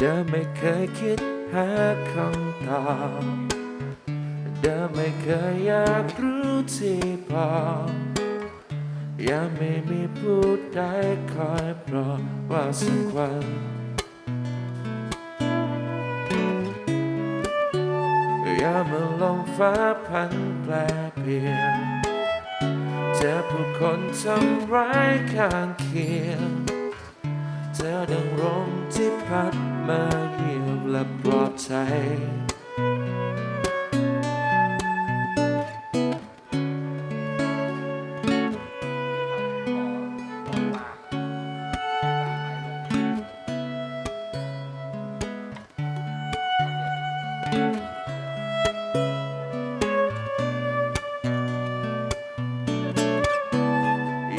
เดิมไม่เคยคิดหาคำตอบเดิมไม่เคยอยากรู้ที่พอยังไม่มีผู้ใดคอยปลอบว่าสักวันอย่ามาลงฟ้าพันแปรเปลี่ยนเจอผู้คนทำร้ายข้างเคียงเธอดังลมที่พัด มาเยี่ยมและปลอบใจ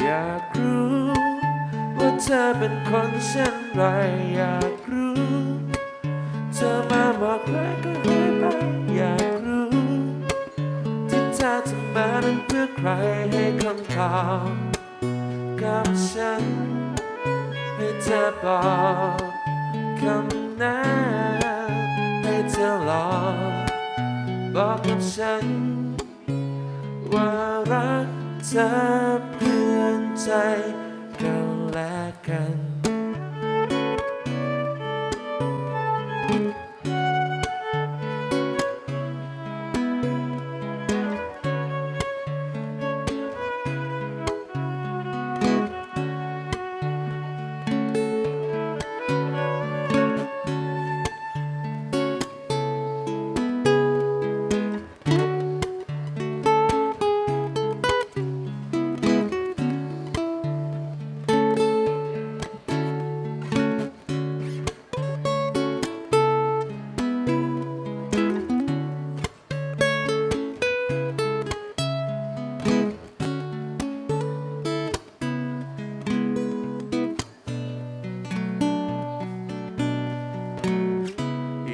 อยากรู้ว่าเธอเป็นคนเช่นไรอยากรู้ ธอมาบอกเลยก็หายไปอยากรู้ที่เธอทำมานั้นเพื่อใครให้คำตอบกับฉันให้เธอบอกคำนั้นให้เธอลองบอกกับฉัน ว่ารักเธอเพื่อนใจกันและกัน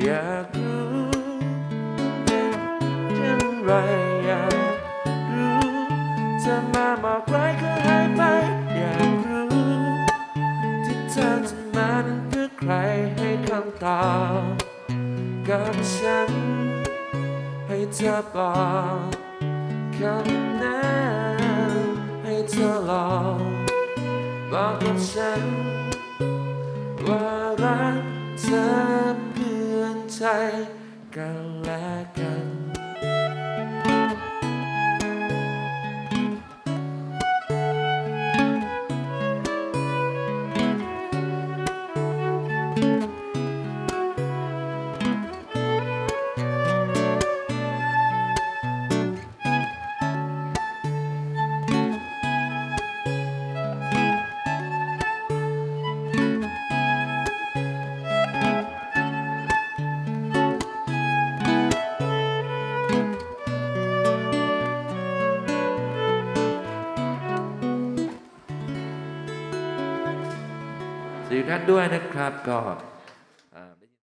อยากรู้เป็นเช่นไรอยากรู้จะมาบอกใครก็หายไป อยากรู้ที่เธอจะมานั้นเพื่อใครให้คำตอบกับฉัน ให้เธอบอกคำนั้นให้เธอลองบอกกับฉันว่ารักเธอ ใจกันและกัน ทุกท่านด้วยนะครับก็